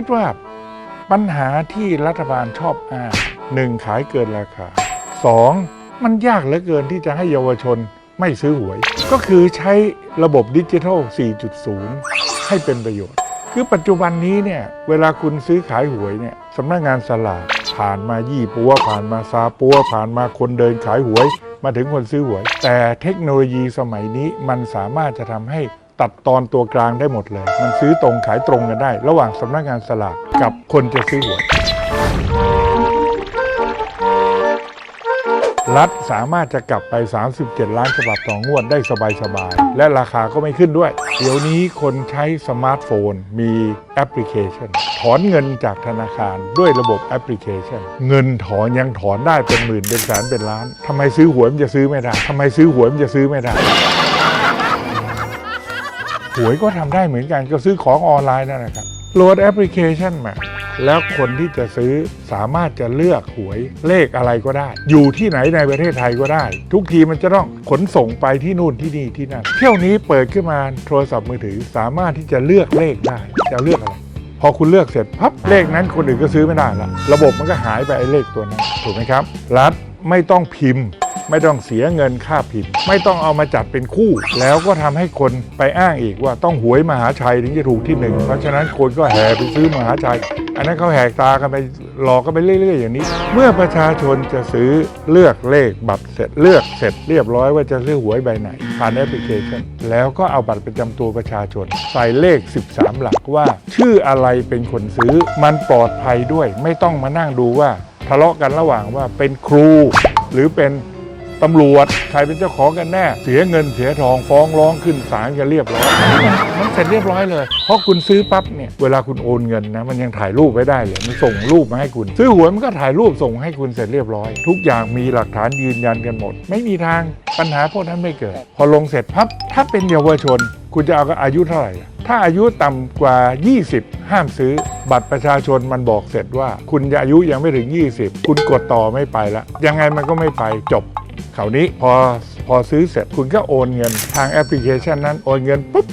คิดว่าปัญหาที่รัฐบาลชอบอ้างหนึ่งขายเกินราคาสองมันยากเหลือเกินที่จะให้เยาวชนไม่ซื้อหวย ก็คือใช้ระบบดิจิทัล 4.0 ให้เป็นประโยชน์ คือปัจจุบันนี้เนี่ย เวลาคุณซื้อขายหวยเนี่ยสำนักงานสลากผ่านมายี่ปัว ผ่านมาซาปัว ผ่านมาคนเดินขายหวย มาถึงคนซื้อหวย แต่เทคโนโลยีสมัยนี้มันสามารถจะทำให้ ตัดตอนตัวกลางได้หมดเลย มันซื้อตรงขายตรงกันได้ ระหว่างสำนักงานสลากกับคนจะซื้อหวยรัฐสามารถจะกลับไป 37 ล้านฉบับต่องวดได้สบายๆ และราคาก็ไม่ขึ้นด้วย เดี๋ยวนี้คนใช้สมาร์ทโฟนมีแอปพลิเคชัน ถอนเงินจากธนาคารด้วยระบบแอปพลิเคชัน เงินถอนยังถอนได้เป็นหมื่นเป็นแสนเป็นล้านทำไมซื้อหวยมันจะซื้อไม่ได้ทำไมซื้อหวยมันจะซื้อไม่ได้ วยก็ทำได้เหมือนกันก็ซื้อของออนไลน์นั่นแหละครับโหลดแอปพลิเคชันมาแล้วคนที่จะซื้อสามารถจะเลือกหวยเลขอะไรก็ได้ อยู่ที่ไหนในประเทศไทยก็ได้ ทุกทีมันจะต้องขนส่งไปที่นู่นที่นี่ที่นั่นเที่ยวนี้เปิดขึ้นมาโทรศัพท์มือถือสามารถที่จะเลือกเลขได้จะเลือกอะไรพอคุณเลือกเสร็จพับเลขนั้นคนอื่นก็ซื้อไม่ได้ละระบบมันก็หายไปไอ้เลขตัวนั้นถูกไหมครับ รัฐไม่ต้องพิมพ์ ไม่ต้องเสียเงินค่าพิมพ์ ไม่ต้องเอามาจัดเป็นคู่ แล้วก็ทำให้คนไปอ้างอีกว่าต้องหวยมหาชัยถึงจะถูกที่หนึ่งเพราะฉะนั้นคนก็แห่ไปซื้อมหาชัย อันนั้นเขาแหกตากันไปหลอกกันไปเรื่อยๆอย่างนี้ เมื่อประชาชนจะซื้อเลือกเลขบัตรเสร็จเลือกเสร็จเรียบร้อยว่าจะซื้อหวยใบไหนผ่านแอปพลิเคชัน แล้วก็เอาบัตรประจำตัวประชาชน ใส่เลข 13 หลักว่า ชื่ออะไรเป็นคนซื้อมันปลอดภัยด้วย ไม่ต้องมานั่งดูว่าทะเลาะกันระหว่างว่าเป็นครู หรือเป็น ตำรวจใครเป็นเจ้าของกันแน่ เสียเงินเสียทองฟ้องร้องขึ้นศาลกันเรียบร้อยมันเสร็จเรียบร้อยเลย เพราะคุณซื้อปั๊บเนี่ยเวลาคุณโอนเงินนะมันยังถ่ายรูปไว้ได้เลยมันส่งรูปมาให้คุณ ซื้อหวยมันก็ถ่ายรูปส่งให้คุณเสร็จเรียบร้อย ทุกอย่างมีหลักฐานยืนยันกันหมด ไม่มีทางปัญหาพวกนั้นไม่เกิด พอลงเสร็จปั๊บถ้าเป็นเยาวชน คุณจะเอาอายุเท่าไหร่ ถ้าอายุต่ำกว่า 20 ห้ามซื้อ บัตรประชาชนมันบอกเสร็จว่า คุณอายุยังไม่ถึง 20 คุณกดต่อไม่ไปละยังไงมันก็ไม่ไปจบคราวนี้พอพอซื้อเสร็จคุณก็โอนเงิน ทางแอปพลิเคชันนั้นโอนเงินปุ๊บ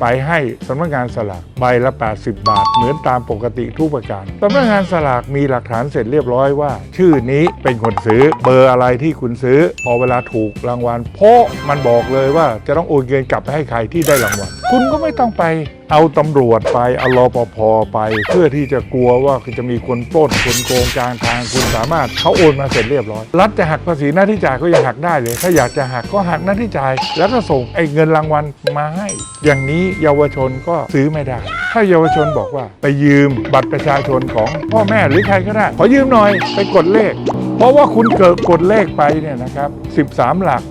ไปให้สำนักงานสลากใบละ 80 บาท เหมือนตามปกติทุกประการสำนักงานสลากมีหลักฐานเสร็จเรียบร้อยว่า ชื่อนี้เป็นคนซื้อเบอร์อะไรที่คุณซื้อ พอเวลาถูกรางวัลเพราะมันบอกเลยว่าจะต้องโอนเงินกลับไปให้ใครที่ได้รางวัล คุณก็ไม่ต้องไปเอาตำรวจไปเอารอปภไป เพื่อที่จะกลัวว่าจะมีคนปล้นคนโกงกลางทางคุณสามารถเขาโอนมาเสร็จเรียบร้อยรัฐจะหักภาษีหน้าที่จ่ายก็ยังหักได้เลย ถ้าอยากจะหักก็หักหน้าที่จ่าย แล้วก็ส่งไอ้เงินรางวัลมาให้ อย่างนี้เยาวชนก็ซื้อไม่ได้ ถ้าเยาวชนบอกว่าไปยืมบัตรประชาชนของพ่อแม่หรือใครก็ได้ขอยืมหน่อยไปกดเลข เพราะว่าคุณเกิดกดเลขไปเนี่ยนะครับ 13 หลัก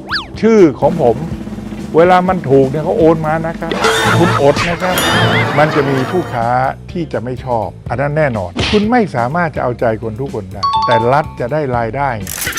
ชื่อของผม เวลามันถูกเนี่ยเขาโอนมานะครับ คุณอดนะครับ มันจะมีผู้ค้าที่จะไม่ชอบ อันนั้นแน่นอน คุณไม่สามารถจะเอาใจคนทุกคนได้ แต่รัฐจะได้รายได้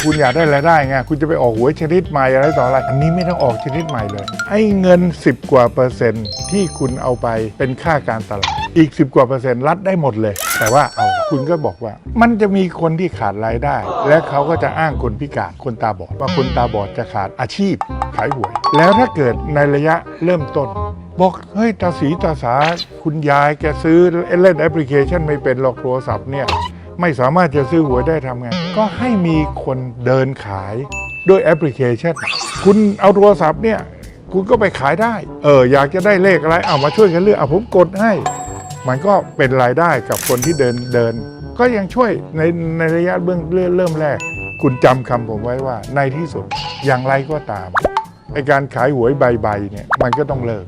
คุณอยากได้รายได้ไงคุณจะไปออกหวยชนิดใหม่อะไรต่ออะไร อันนี้ไม่ต้องออกชนิดใหม่เลย ให้เงิน 10 กว่าเปอร์เซ็นต์ที่คุณเอาไปเป็นค่าการตลาด อีก 10 กว่าเปอร์เซ็นต์รัฐได้หมดเลย แต่ว่าเอาคุณก็บอกว่า มันจะมีคนที่ขาดรายได้ และเขาก็จะอ้างคนพิการคนตาบอด ว่าคนตาบอดจะขาดอาชีพขายหวย แล้วถ้าเกิดในระยะเริ่มต้น บอกเฮ้ยตาสีตาสาคุณยายแกซื้อเล่นแอปพลิเคชันไม่เป็นหรอกโทรศัพท์เนี่ยไม่สามารถจะซื้อหวยได้ทำไง ก็ให้มีคนเดินขายด้วยแอปพลิเคชัน คุณเอาโทรศัพท์เนี่ย คุณก็ไปขายได้ เอออยากจะได้เลขอะไร เอามาช่วยกันเลือกเอาผมกดให้ มันก็เป็นรายได้กับคนที่เดินเดิน ก็ยังช่วยในในระยะเบื้องเริ่มแรก คุณจำคำผมไว้ว่าในที่สุดอย่างไรก็ตามไอการขายหวยใบๆเนี่ยมันก็ต้องเลิก